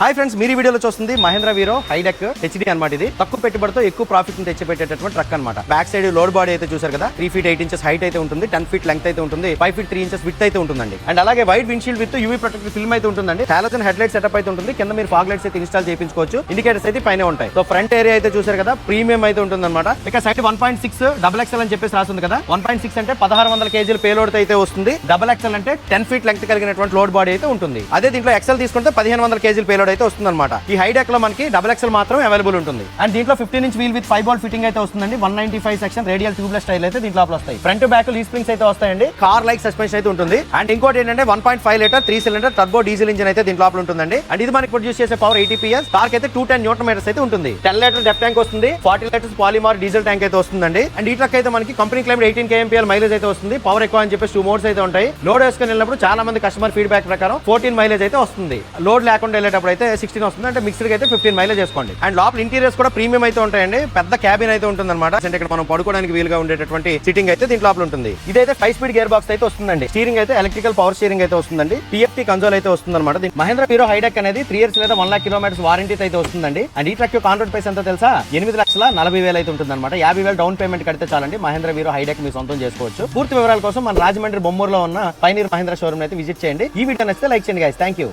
Hi friends మీరు వీడియోలో చూస్తుంది మహేంద్ర వీరో హైడెక్ హెచ్డి అనమాట ఇది. తక్కువ పెట్టుబడితో ఎక్కువ ప్రాఫిట్ తెచ్చిపెట్టేటటువంటి ట్రక్ అనమాట బ్యాక్ సైడ్ లోడ్ బాడీ అయితే చూసారు కదా? Three feet eight inches height అయితే ఉంటుంది టెన్ ఫీట్ లెంత్ అయితే ఉంటుంది five feet three inches width అయితే ఉంటుందండి. అండ్ అలాగే white windshield with UV protect film అయితే ఉంటుందండి. హాలోజన్ హెడ్ లైట్ సెటప్ అయితే ఉంటుంది కింద మీరు ఫాగ్ లైట్స్ అయితే ఇన్స్టాల్ చేయించుకోవచ్చు. ఇండికేటర్స్ అయితే పైన ఉంటాయి. సో ఫ్రంట్ ఏరియా అయితే చూసారు కదా ప్రీమియం అయితే ఉంటుంది అనమాట ఇక side one point six double axle అని చెప్పేసి రాస్తుంది కదా? వన్ పాయింట్ సిక్స్ అంటే పదహారు వందల కేజీల పేలోడ్ అయితే వస్తుంది. డబల్ ఎక్సెల్ అంటే టెన్ ఫీట్ లెంత్ కలిగినటువంటి లోడ్ బాడీ అయితే ఉంటుంది. అదే దీంట్లో ఎక్సెల్ తీసుకుంటే పదిహేను వందల కేజీల పేలోడ్ అయితే వస్తుందన్నమాట. ఈ హైడెక్లో మనకి డబల్ ఎక్సెల్ మాత్రం అవైలబుల్ ఉంటుంది. అండ్ దీంట్లో fifteen inch wheel with five ball fitting అయితే వస్తుందండి. One ninety five section radial tubeless style అయితే దీంట్లో లోపల వస్తాయి. ఫ్రంట్ బ్యాక్ లీ స్ప్రింగ్స్ అయితే వస్తాయండి. కార్ లైక్ సస్పెన్షన్ అయితే ఉంటుంది. అండ్ ఇంకోటి ఏంటంటే one point five litre three cylinder turbo diesel engine అయితే దీంట్లో లోపల ఉంటుందండి. అండ్ ఇది మనకి ప్రొడ్యూస్ చేసే పవర్ ఎయిటీ పిఎస్ కార్ అయితే టూ టెన్ న్యూటన్ మీటర్స్ అయితే ఉంటుంది. టెన్ లీటర్ డెప్ ట్యాంక్ వస్తుంది. Forty litres polymer diesel tank అయితే వస్తుందండి. అండ్ ఈ ట్రక్ అయితే మనకి company claim eighteen KMPL mileage అయితే వస్తుంది. పవర్ ఎక్కువ అని చెప్పేసి టూ మోడ్స్ అయితే ఉంటాయి. లోడ్ వేసుకుని వెళ్ళినప్పుడు చాలా మంది కస్టమర్ ఫీడ్బ్యాక్ ప్రకారం ఫోర్టీన్ మైలేజ్ అయితే వస్తుంది. లోడ్ లేకుండా వెళ్ళేటప్పుడు అయితే సిక్స్టీన్ వస్తుంది. అంటే మిక్స్డ్ అయితే ఫిఫ్టీన్ మైలేజ్ వేసుకోండి. అండ్ లోపల ఇంటీరియర్స్ కూడా ప్రీమియం అయితే ఉంటాయండి. పెద్ద క్యాబిన్ అయితే ఉంటుంది అనమాట అంటే ఇక్కడ మనం పడుకోవడానికి వీలుగా ఉండేటటువంటి సిట్టింగ్ అయితే దీంట్లో లోపల ఉంటుంది. ఇదైతే ఫైవ్ స్పీడ్ గేర్ బాక్స్ అయితే వస్తుందండి. స్టీరింగ్ అయితే ఎలక్ట్రికల్ పవర్ స్టీరింగ్ అయితే వస్తుందండి. టీఎఫ్టీ కన్సోల్ అయితే వస్తుంది అనమాట మహేంద్ర హీరో హైడెక్ అనేది త్రీ ఇయర్స్ లేదా వన్ లాక్ కిలోమీటర్స్ వారంటీ అయితే వస్తుందండి. అండ్ ఈ ట్రక్ కాంట్రాక్ట్ ప్రైస్ ఎంత తెలుసా? ఎనిమిది లక్షల నలభై వేలు అయితే ఉంటుంది అనమాట యాభై వేలు డౌన్ పేమెంట్ కడితే చాలండి. మహేంద్ర వీరో హైడెక్ మీ సొంతం చేసుకోవచ్చు. పూర్తి వివరాల కోసం మన రాజమండ్రి బొమ్మూరులో ఉన్న పైనీర్ మహేంద్ర షోరూమ్ అయితే విజిట్ చేయండి. ఈ వీడియో నచ్చితే లైక్ చేయండి గైస్ థ్యాంక్ యూ